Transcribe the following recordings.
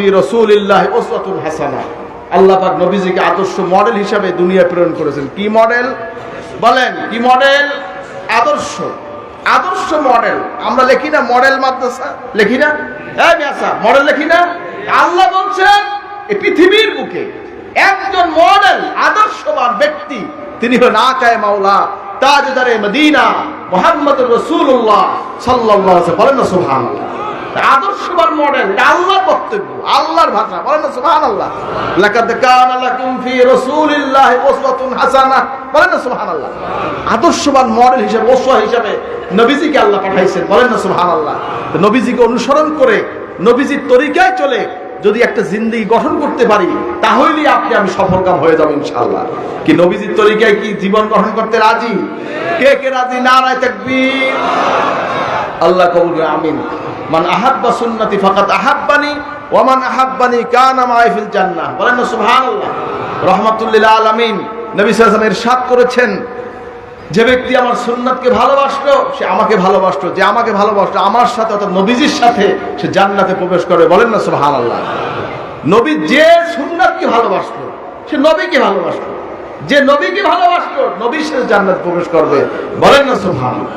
ফি আল্লাহ model আদর্শ। বলছেন পৃথিবীর বুকে একজন মডেল, আদর্শবান ব্যক্তি, তিনি হলেন আকায় মাওলা, তাজদারে মদিনা মোহাম্মদ রসুল্লাহ সাল্লাহ বলেন না সুবহানাল্লাহ। আদর্শবান মডেল এটা আল্লাহর বক্তব্য, আল্লাহর ভাষা, বলেন না সুবহানাল্লাহ। লাকাদ লাকুম ফি রাসূলিল্লাহি উসওয়াতুন হাসানা, বলেন না সুবহানাল্লাহ। আদর্শবান মডেল হিসেবে হিসেবে নবীজিকে আল্লাহ পাঠাইছেন, বলেন না তো নবীজিকে অনুসরণ করে নবীজির তরিকায় চলে যদি একটা জিন্দেগি গঠন করতে পারি, তাহলেই আপনি আমি সফলকাম হয়ে যাব ইনশাআল্লাহ। কি নবীজির তরিকায় কি জীবন গঠন করতে রাজি? কে কে রাজি? নারায় তাকবীর। আল্লাহ কবুল আমিন। মান আহাব্বা সুন্নতি আহাব্বানি ওয়ামান আহাব্বানি বলেন না, সুবহানাল্লাহ। রাহমাতুল্লিল নবী করেছেন, যে ব্যক্তি আমার সুন্নাতকে ভালোবাসলো, সে আমাকে ভালোবাসলো, যে আমাকে ভালোবাসলো, আমার সাথে অর্থাৎ নবীজির সাথে সে জান্নাতে প্রবেশ করবে বলেন না, সুবহানাল্লাহ। নবী যে সুন্নাতকে ভালোবাসলো, সে নবীকে ভালোবাসলো। যে নবীকে ভালোবাসলো নবীর সাথে জান্নাত প্রবেশ করবে। বলেন না, সুবহানাল্লাহ।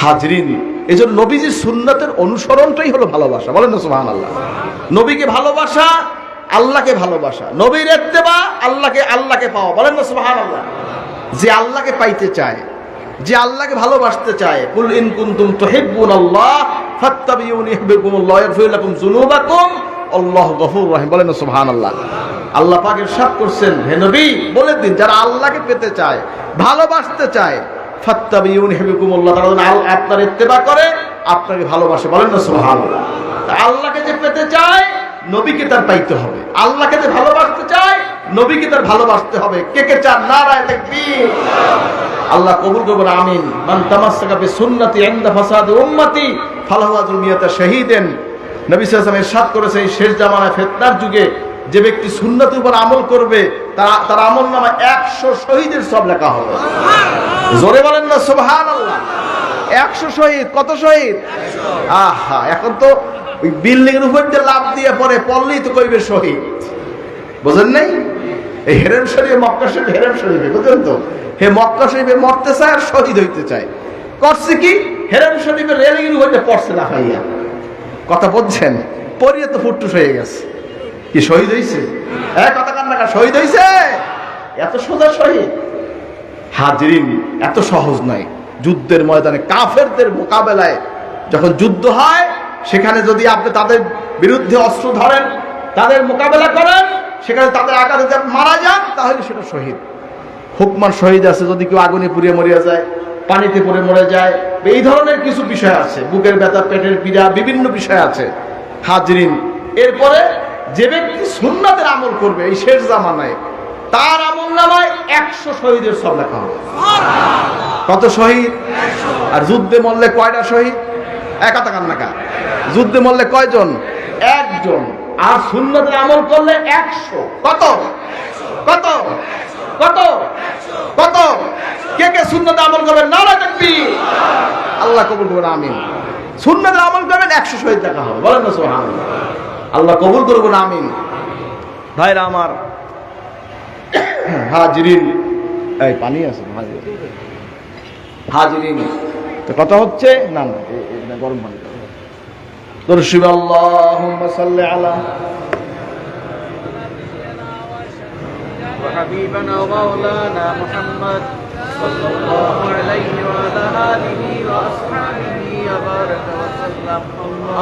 হাজরিন এই জন্য নবীজির সুন্নাতের অনুসরণটাই হলো ভালোবাসা। বলেন না সুহান আল্লাহ নবীকে ভালোবাসা, আল্লাহকে ভালোবাসা। নবীর এত্তেবা, আল্লাহকে আল্লাহকে পাওয়া। বলেন না সুহান আল্লাহ যে আল্লাহকে পাইতে চায়, যে আল্লাহকে ভালোবাসতে চায়, কুল ইন কুনতুম তুহিব্বুন আল্লাহ ফাত্তাবিউনি ইউহিব্বুকুমুল্লাহ, ইয়াগফির লাকুম যুনুবাকুম, আল্লাহ গফুর রহিম। বলেন সুবহানাল্লাহ। আল্লাহ পাক ইরশাদ করছেন, হে নবী, বলে দিন, যারা আল্লাহকে পেতে চায়, ভালোবাসতে চায় আপনার ইত্তেবা করে, আপনাকে ভালোবাসে। বলেন না তা আল্লাহকে যে পেতে চায়, নবীকে তার পাইতে হবে। আল্লাহকে যে ভালোবাসতে চায়, নবীকে তার ভালোবাসতে হবে। কে কে চান? নারায় তাকবীর। আল্লাহ কবুল করবেন আমিন। মান তামাসসাকা সুন্নতি ইনদা ফাসাদ উম্মতি, ফালাহু আজরু মিয়াতা নবী সাল্লাল্লাহু আলাইহি ওয়াসাল্লাম ইরশাদ করেছে এই শেষ জামানায় ফিতনার যুগে। যে ব্যক্তি সুন্নতের উপর আমল করবে তার তার আমল নামা একশো শহীদের সব লেখা হবে। জোরে বলেন না আল্লাহ একশো শহীদ কত শহীদ? আহা এখন তো ওই বিল্ডিং এর উপর দিয়ে লাভ দিয়ে পরে পড়লেই তো কইবে শহীদ। বুঝেন নাই? এই হেরেম শরীফ মক্কা শরীফ হেরেম শরীফে বুঝলেন তো? হে মক্কা শরীফে মরতে চায় আর শহীদ হইতে চায়। করছে কি? হেরেম শরীফের রেলিং এর উপর দিয়ে পড়ছে না ভাইয়া। কথা বলছেন? পরিয়ে তো ফুটটুস হয়ে গেছে। কি শহীদ হয়েছে হ্যাঁ কথা শহীদ হয়েছে এত সোজা শহীদ? হাজরিন, এত সহজ নয় যুদ্ধের ময়দানে কাফেরদের মোকাবেলায় যখন যুদ্ধ হয়, সেখানে যদি আপনি তাদের বিরুদ্ধে অস্ত্র ধরেন, তাদের মোকাবেলা করেন, সেখানে তাদের যদি আপনি মারা যান, তাহলে সেটা শহীদ। হুকমান শহীদ আছে, যদি কেউ আগুনে পুড়িয়ে মরিয়া যায়, পানিতে পড়ে মরে যায়, এই ধরনের কিছু বিষয় আছে। বুকের ব্যথা, পেটের পীড়া, বিভিন্ন বিষয় আছে। হাজরিন, এরপরে যে ব্যক্তি সুন্নাতের আমল করবে এই শেষ জামানায় তার আমল নামায় একশো শহীদের সব লেখা হবে। কত শহীদ? আর যুদ্ধে মরলে কয়টা শহীদ? একা তাকান নাকা যুদ্ধে মরলে কয়জন? একজন। আর সুন্নতের আমল করলে একশো। কত? কত? কত? কত? কে কে সুন্নতে আমল করবেন? নারা দেখবি আল্লাহ কবুল করবেন আমিন। সুন্নতে আমল করবেন একশো শহীদ দেখা হবে। বলেন না সোহান আল্লাহ কবুল করবেন আমিন ভাইরা আমার হাজিরিন এই পানি আছে হাজির হাজিরিন তো কথা হচ্ছে না না এ- এ- এটা গরম পানি দর্শিব আল্লাহুম্মা সাল্লি আলা وحبيبنا ومولانا محمد صلى الله عليه وعلى آله وأصحابه وبارك وسلم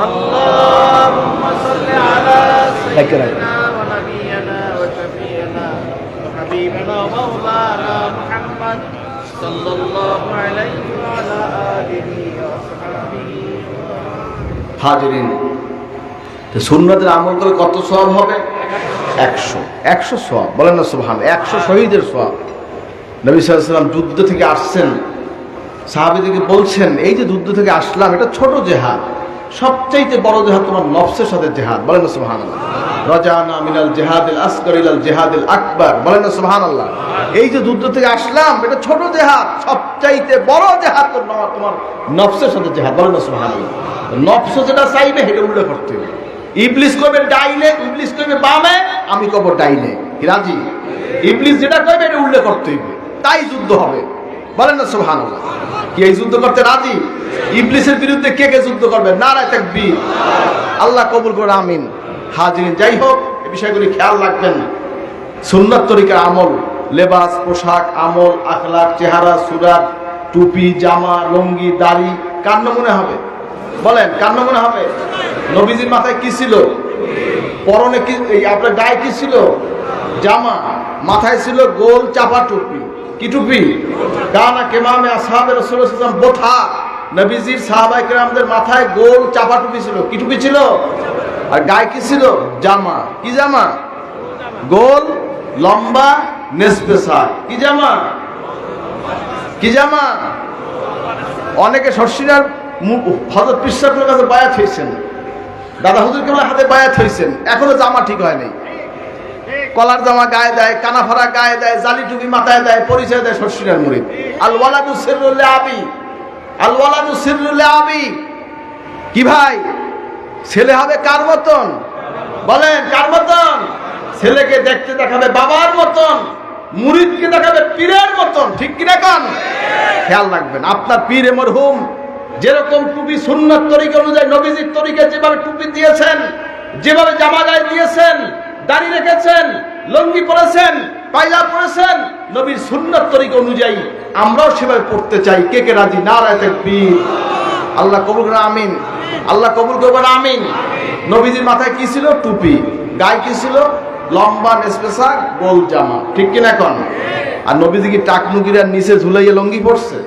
اللهم صل على سيدنا ونبينا وشفينا وحبيبنا ومولانا محمد صلى الله عليه وعلى آله وأصحابه হাজিরিন তো সুন্নতের আমল করে কত সব হবে একশো একশো সব বলেন না সুবহান একশো শহীদের সব নবী সাল্লাম যুদ্ধ থেকে আসছেন সাহাবিদিকে বলছেন, এই যে যুদ্ধ থেকে আসলাম, এটা ছোট জেহাদ। সবচাইতে বড় জেহাদ তোমার নফসের সাথে জেহাদ। বলেন না সুবহান রজানা মিনাল জেহাদিল জেহাদিল আকবার। বলেন আল্লাহ এই যে যুদ্ধ থেকে আসলাম, এটা ছোট জেহাদ। সবচাইতে বড় জেহাদ তোমার নফসের সাথে জেহাদ। বলেন আল্লাহ নফস যেটা চাইবে, সেটা উল্লেখ করতে হবে। ইবলিস কইবে ডাইনে ইবলিস কইবে, বামে। আমি কব ডাইলে। রাজি? ইবলিস যেটা কইবে, এটা উল্লেখ করতে হইবে তাই যুদ্ধ হবে। বলেন না, সুবহানাল্লাহ। কি এই যুদ্ধ করতে রাজি? ইবলিসের বিরুদ্ধে কে কে যুদ্ধ করবে? নারায় তাকবীর। আল্লাহ কবুল করে আমিন। হাজিরিন, যাই হোক এই বিষয়গুলি খেয়াল রাখবেন সুন্নাত তরিকার আমল, লেবাস, পোশাক, আমল আখলাক চেহারা, সুরাত, টুপি, জামা, লুঙ্গি, দাড়ি, কার নমুনে হবে? বলেন, কার নমুনে হবে? নবীজির মাথায় কি ছিল? পরনে কি আপনার গায়ে কি ছিল? জামা। মাথায় ছিল গোল চাপা টুপি। কি টুপি? কানা কেমামে আসহাবে রাসূলুল্লাহ বোথা। নবীজির সাহাবায়ে কেরামদের মাথায় গোল চাপা টুপি ছিল। কি টুপি ছিল? আর গায়ে কি ছিল? জামা। কি জামা? গোল, লম্বা, নেসপেসা। কি জামা? কি জামা? অনেকে শর্ষিনার হজরত পিসাবের কাছে বায়াত হয়েছেন। দাদা হুজুর কেমন হাতে বায়াত হয়েছেন। এখনও জামা ঠিক হয় নাই। কলার জামা গায়ে দেয়, কানাফারা গায়ে দেয়, জালি টুপি মাথায় দেয়, পরিচয় দেয় শর্ষিনার মুড়ি আল ওয়ালাদু সিররুল আবি আল ওয়ালাদু সিররুল আবি কি ভাই? ছেলে হবে কার মতন? বলেন, কার মতন? ছেলেকে দেখতে দেখাবে বাবার মতন মুরিদকে দেখাবে পীরের মতন, ঠিক কিনা কান? খেয়াল রাখবেন, আপনার পীর মরহুম, যেরকম টুপি সুন্নার তরিকা অনুযায়ী নবীজির তরিকা যেভাবে টুপি দিয়েছেন, যেভাবে জামা গায়ে দিয়েছেন দাড়ি রেখেছেন, লঙ্গি পরেছেন পায়লা পরেছেন, নবীর সুন্নত তরিকা অনুযায়ী আমরাও সেভাবে পড়তে চাই। কে কে রাজি? না রায় আল্লাহ কবুল করে আমিন। আল্লাহ কবুল করবেন আমিন। নবীজির মাথায় কি ছিল? টুপি। গায়ে কি ছিল? লম্বা নেসপেসা গোল জামা। ঠিক কিনা এখন? আর নবীজি কি টাকনুকিরার নিচে ঝুলাইয়ে লঙ্গি পড়ছে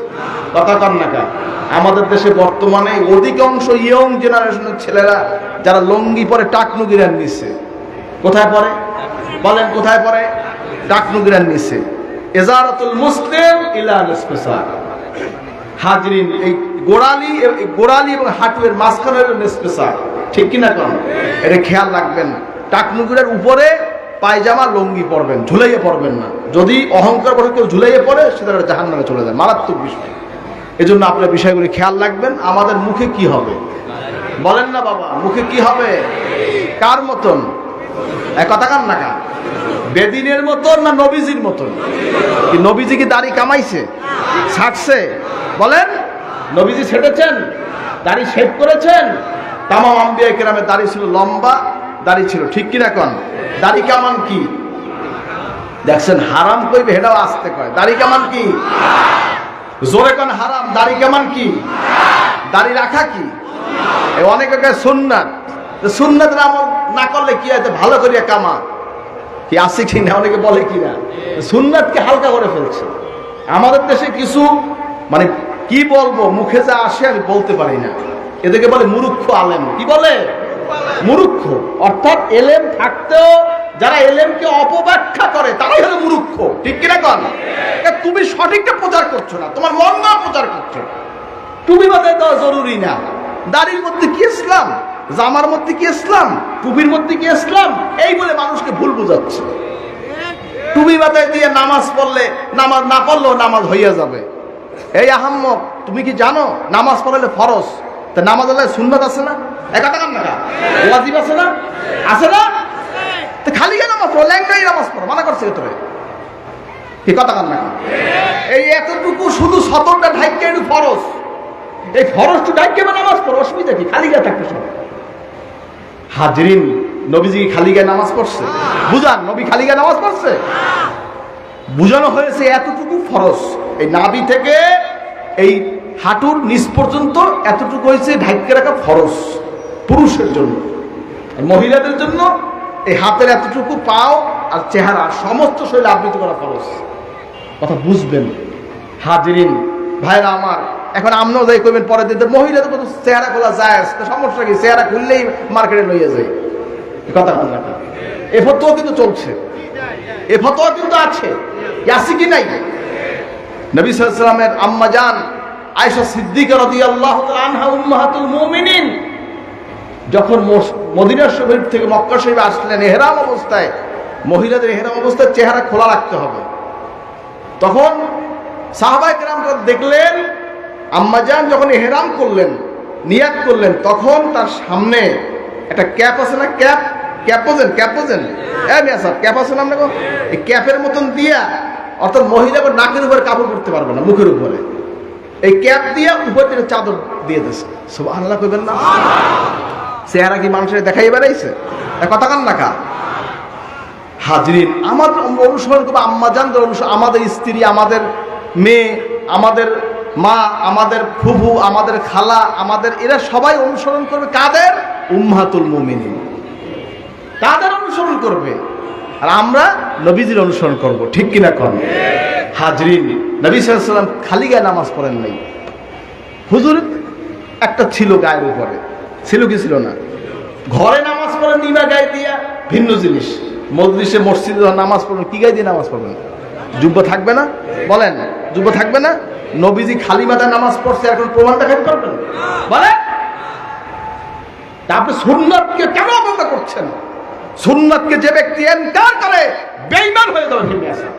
কথা কন না কা? আমাদের দেশে বর্তমানে অধিকাংশ ইয়ং জেনারেশনের ছেলেরা, যারা লঙ্গি পরে টাকনুকিরার নিচে কোথায় পড়ে? বলেন কোথায় পড়ে? টাকনুকিরার নিচে। এজারাতুল মুসলিম ইলা হাজরিন, এই গোড়ালি গোড়ালি এবং হাঁটুয়ের মাঝখানে হলো ঠিক কিনা কম এটা খেয়াল রাখবেন। টাকনুকুরের উপরে পায়জামা, লঙ্গি পরবেন, ঝুলাইয়ে পরবেন না। যদি অহংকার করে কেউ ঝুলাইয়ে পড়ে সেটা জাহান নামে চলে যায়। মারাত্মক বিষয়। এই জন্য আপনার বিষয়গুলি খেয়াল রাখবেন। আমাদের মুখে কি হবে? বলেন না বাবা, মুখে কি হবে? কার মতন? না বেদিনের মতন না নবীজির মতন? নবীজি কি দাড়ি কামাইছে? বলেন। নবীজি দাড়ি শেভ করেছেন। তামাম আম্বিয়া দাড়ি ছিল লম্বা, দাড়ি ছিল ঠিক কিনা কন? দাড়ি কামান কি? দেখছেন, হারাম কইবে হেটাও আসতে কয়। দাড়ি কামান কি? জোরে কন হারাম, দাড়ি কামান কি? দাড়ি রাখা কি? অনেকে সুন্নাত। তো সুন্নাত আমল না করলে কি হয়? ভালো করিয়া কামা। কি আছে কি না? অনেকে বলে কি না? সুন্নাতকে হালকা করে ফেলছে। আমাদের দেশে কিছু মানে কি বলব, মুখে যা আসে আমি বলতে পারি না। এদেরকে বলে মুরুক্ষ আলেম। কি বলে? মুরুক্ষ। অর্থাৎ এলেম থাকতেও যারা এলেমকে অপব্যাখ্যা করে, তারাই হলো মুরুক্ষ। ঠিক কিনা কন? তুমি সঠিকটা প্রচার করছ না। তোমার মন না প্রচার করছ তুমি মাথায় দেওয়া জরুরি না। দাড়ির মধ্যে কি ইসলাম? জামার মধ্যে কি ইসলাম? টুপির মধ্যে কি ইসলাম? এই বলে মানুষকে ভুল বুঝাচ্ছে। টুপি মাথায় দিয়ে নামাজ পড়লে, নামাজ না পড়লেও নামাজ হইয়া যাবে। এই আহাম্মক, তুমি কি জানো? নামাজ পড়লে ফরজ। তা নামাজ আল্লাহ সুন্নত আছে না? আছে না? আছে না? খালি নামাজ মানা করছে কথা শুধু ফরজ। এই ফরজটু ঢাইকে নামাজ অসুবিধা কি? খালি গায়ে থাকতে সব। হাজরিন নবীজি খালি গায়ে নামাজ পড়ছে? বুঝান নবী খালি গায়ে নামাজ পড়ছে? বুঝানো হয়েছে এতটুকু ফরজ। এই নাবি থেকে এই হাঁটুর নিচ পর্যন্ত এতটুকু হয়েছে ঢাইকে রাখা ফরজ পুরুষের জন্য। আর মহিলাদের জন্য এই হাতের এতটুকু পাও আর চেহারা সমস্ত শরীর আবৃত করা ফরজ। কথা বুঝবেন। হাজিরিন ভাইরা আমার এখন আমরাও যাই করবেন পরে দিতে মহিলাদের কত চেহারা খোলা যায়, তা সমস্যা কি? চেহারা খুললেই মার্কেটে লইয়া যায়। কথা বল না এ ফতোয়া কিন্তু চলছে। এ ফতোয়া কিন্তু আছে। আছে কি নাই? নবী সাল্লামের আম্মা জান আয়েশা সিদ্দিকা রাদিয়াল্লাহু তাআলা উম্মাহাতুল মুমিনিন যখন মস- মদিনা শরীফ থেকে মক্কা শরীফে আসলেন, এহরাম অবস্থায়, মহিলাদের এহরাম অবস্থায় চেহারা খোলা রাখতে হবে। তখন সাহাবাই কেরামরা দেখলেন আম্মাজান যখন এহরাম করলেন, নিয়াত করলেন, তখন তার সামনে একটা ক্যাপ আছে না, ক্যাপ? ক্যাপ বোঝেন ক্যাপ বোঝেন হ্যাঁ ক্যাপ আছে না আপনাকে এই ক্যাপের মতন দিয়া, অর্থাৎ মহিলা নাকের উপরে কাপড় পরতে পারবে না, মুখের উপরে। এই ক্যাপ দিয়ে উপর থেকে চাদর দিয়ে দিচ্ছে সব আল্লাহ কইবেন না। চেহারা কি মানুষের দেখাই বেড়াইছে? কথা কান কা হাজরিন, আমাদের অনুসরণ করব আম্মাজানদের অনুসরণ আমাদের স্ত্রী, আমাদের মেয়ে, আমাদের মা, আমাদের ফুফু, আমাদের খালা, আমাদের এরা সবাই অনুসরণ করবে কাদের? উম্মাতুল মুমিনিন। কাদের অনুসরণ করবে? আর আমরা নবীজির অনুসরণ করব, ঠিক কিনা কর হাজরিন, নবী সাল্লাম খালি গায়ে নামাজ পড়েন নাই। হুজুর, একটা ছিল গায়ের উপরে। ছিল কি ছিল না? ঘরে নামাজ পড়েন নিমা গায়ে দিয়া? ভিন্ন জিনিস। মসজিদে মসজিদে নামাজ পড়বেন, কি গায়ে দিয়ে নামাজ পড়বেন? যুব্য থাকবে না? বলেন যুব্য থাকবে না? নবীজি খালি মাথায় নামাজ পড়ছে, এখন প্রমাণ পারবেন? বলেন তা আপনি সুন্নাতকে কেন অবজ্ঞা করছেন? সুন্নাতকে যে ব্যক্তি এনকার করে বেইমান হয়ে যাবে ফিরে আসা।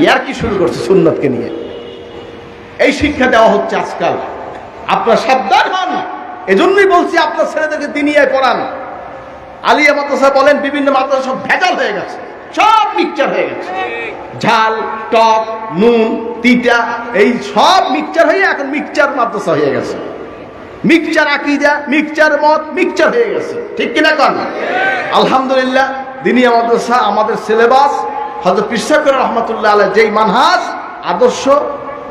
ইয়ার কি শুরু করছে সুন্নাতকে নিয়ে? এই শিক্ষা দেওয়া হচ্ছে আজকাল। আপনার সাবধান হন। এজন্যই বলছি, আপনার ছেলেদেরকে দিনিয়ায় পড়ান। আলিয়া মাদ্রাসা বলেন, বিভিন্ন মাদ্রাসা সব ভেজাল হয়ে গেছে। সব মিক্সচার হয়ে গেছে। ঝাল, টক, নুন, তিতা, এই সব মিক্সচার হয়ে এখন মিক্সচার মাদ্রাসা হয়ে গেছে। মিক্সচার আকিদা, মিক্সচার মত মিক্সচার হয়ে গেছে। ঠিক কিনা কন? আলহামদুলিল্লাহ, দিনিয়া মাদ্রাসা, আমাদের সিলেবাস হজরত পিসাকুর রহমতুল্লাহ আলহ যেই মানহাজ, আদর্শ,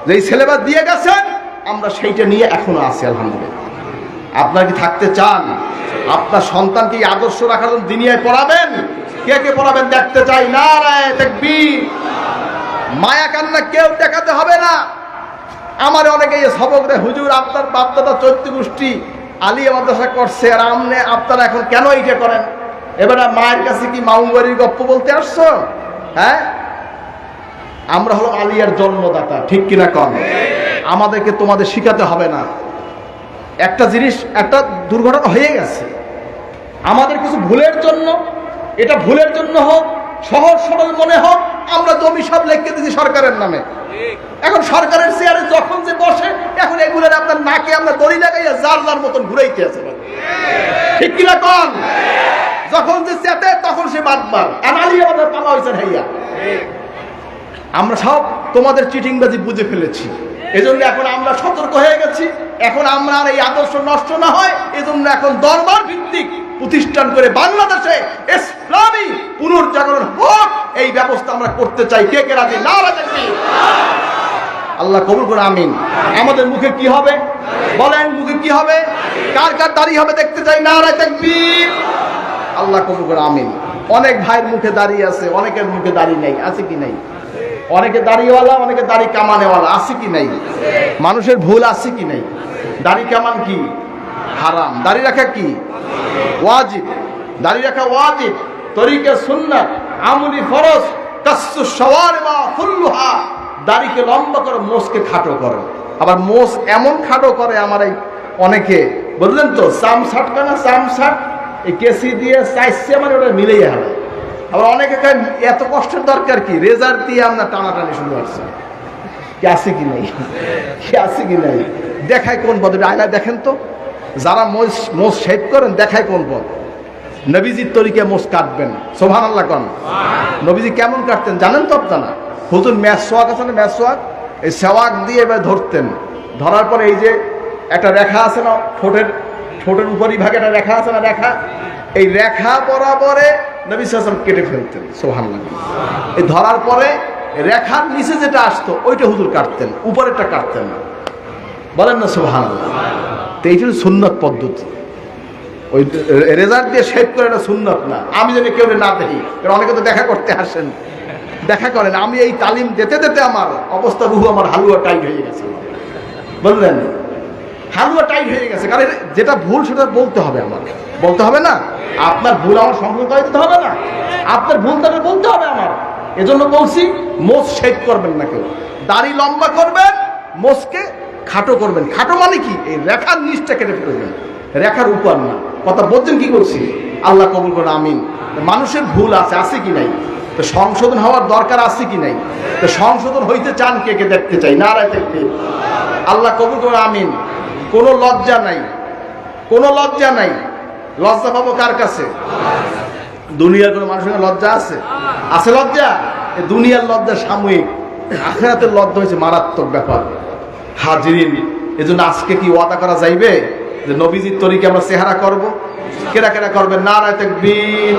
যেই সিলেবাস দিয়ে গেছেন, আমরা সেইটা নিয়ে এখনও আছি, আলহামদুলিল্লাহ। আপনার কি থাকতে চান? আপনার সন্তানকে এই আদর্শ রাখার জন্য দিনিয়ায় পড়াবেন? কে কে পড়াবেন দেখতে চাই না রায় দেখবি মায়া কান্না কেউ দেখাতে হবে না। আমার অনেকে সবক দেয় হুজুর, আপনার বাপদাদা চৈত্য গোষ্ঠী আলিয়া মাদ্রাসা করছে, আর আমনে আপনারা এখন কেন এইটা করেন? এবারে মায়ের কাছে কি মাউবাড়ির গপ্প বলতে আসছো? হ্যাঁ? আমরা হলো আলিয়ার জন্মদাতা, ঠিক কিনা কম আমাদেরকে তোমাদের শিখাতে হবে না। একটা জিনিস, একটা দুর্ঘটনা হয়ে গেছে। আমাদের কিছু ভুলের জন্য এটা ভুলের জন্য হোক, সহজ সরল মনে হোক, আমরা জমি সব লিখে দিচ্ছি সরকারের নামে। এখন সরকারের চেয়ারে যখন যে বসে, এখন এগুলোর আপনার নাকে আমরা দড়ি লাগাইয়া যার যার মতন ঘুরাইতে আছে। ঠিক কিনা কন? যখন যে চেতে, তখন সে বাদবার অ্যানালি আমাদের পালা হয়েছে ভাইয়া আমরা সব তোমাদের চিটিংবাজি বুঝে ফেলেছি। এজন্য এখন আমরা সতর্ক হয়ে গেছি। এখন আমরা আর এই আদর্শ নষ্ট না হয়, এজন্য এখন দরবার ভিত্তিক প্রতিষ্ঠান করে বাংলাদেশে ইসলামী পুনর্জাগরণ হোক, এই ব্যবস্থা আমরা করতে চাই। কে কে রাজি? না রাজি? আল্লাহ কবুল করে আমিন। আমাদের মুখে কি হবে? বলেন, মুখে কি হবে? কার কার দাঁড়িয়ে হবে দেখতে চাই? না রায় দেখবীর আল্লাহ কবুল করে আমিন। অনেক ভাইয়ের মুখে দাঁড়িয়ে আছে, অনেকের মুখে দাঁড়িয়ে নেই। আছে কি নাই? অনেকে দাড়িওয়ালা, অনেকে দাড়ি কামানেওয়ালা। আছে কি নাই? মানুষের ভুল আছে কি নাই? দাড়ি কামান কি? হারাম। দাড়ি রাখা কি? ওয়াজিব। দাড়ি রাখা ওয়াজিব। তরিকে সুন্নাত, আমুলি ফরজ কাসু সওয়ার মা ফুল্লুহা। দাড়িকে লম্বা করে মোষকে খাটো করে। আবার মোষ এমন খাটো করে আমার এই অনেকে, বুঝলেন তো? চাম শার্ট না? চাম শার্ট এই কেসি দিয়ে চাইছে আমার ওটা মিলেই হবে আবার অনেকে এত কষ্টের দরকার কি? রেজার দিয়ে আমরা টানাটানি শুরু করছে। কি আছে কি নাই? কি আছে কি নাই? দেখায় কোন পদ আয়না দেখেন তো। যারা মোষ মোষ শেভ করেন দেখায় কোন নবীজির তরিকে মোষ কাটবেন। সোভান আল্লাহ কন নবীজি কেমন কাটতেন জানেন তো আপনারা? হুজুর ম্যাচ সোয়াক আছে না ম্যাচ সোয়াক? এই সেওয়াক দিয়ে এবার ধরতেন। ধরার পরে এই যে একটা রেখা আছে না ঠোঁটের ঠোঁটের উপরই ভাগে একটা রেখা আছে না রেখা? এই রেখা বরাবরে নবী সাসম কেটে ফেলতেন। সোহান এই ধরার পরে রেখার নিচে যেটা আসতো ওইটা হুজুর কাটতেন উপরেরটা কাটতেন না। বলেন না সোহান তো এইটা সুন্নত পদ্ধতি। ওই রেজাল্ট দিয়ে শেভ করে এটা সুন্নত না। আমি যেন কেউ না দেখি। কারণ অনেকে তো দেখা করতে আসেন। দেখা করেন, আমি এই তালিম দিতে দিতে আমার অবস্থা রুহু আমার হালুয়া টাইট হয়ে গেছে। বললেন হালুয়া টাইট হয়ে গেছে। কারণ যেটা ভুল সেটা বলতে হবে আমার বলতে হবে না? আপনার ভুল আমার সংশোধন করে দিতে হবে না? আপনার ভুল তাহলে বলতে হবে আমার। এজন্য বলছি, মোষ শেখ করবেন না কেউ। দাড়ি লম্বা করবেন, মোষকে খাটো করবেন। খাটো মানে কি? এই রেখার নিচটা কেটে ফেলবেন রেখার উপর না। কথা বলছেন কি করছি আল্লাহ কবুল করে আমিন। মানুষের ভুল আছে আছে কি নাই? তো সংশোধন হওয়ার দরকার আছে কি নাই? তো সংশোধন হইতে চান কে কে দেখতে চাই? না রায় দেখতে। আল্লাহ কবুল করে আমিন। কোনো লজ্জা নাই। কোনো লজ্জা নাই। লজ্জা পাবো কার কাছে? দুনিয়ার কোনো মানুষের লজ্জা আছে? আছে লজ্জা? দুনিয়ার লজ্জা সাময়িক। আখেরাতের লজ্জা হয়েছে মারাত্মক ব্যাপার। হাজিরিন। এজন্য আজকে কি ওয়াদা করা যাইবে? যে নবীজির তরিকে আমরা চেহারা করব? কেরা কেরা করবে নারায় তাকবীর।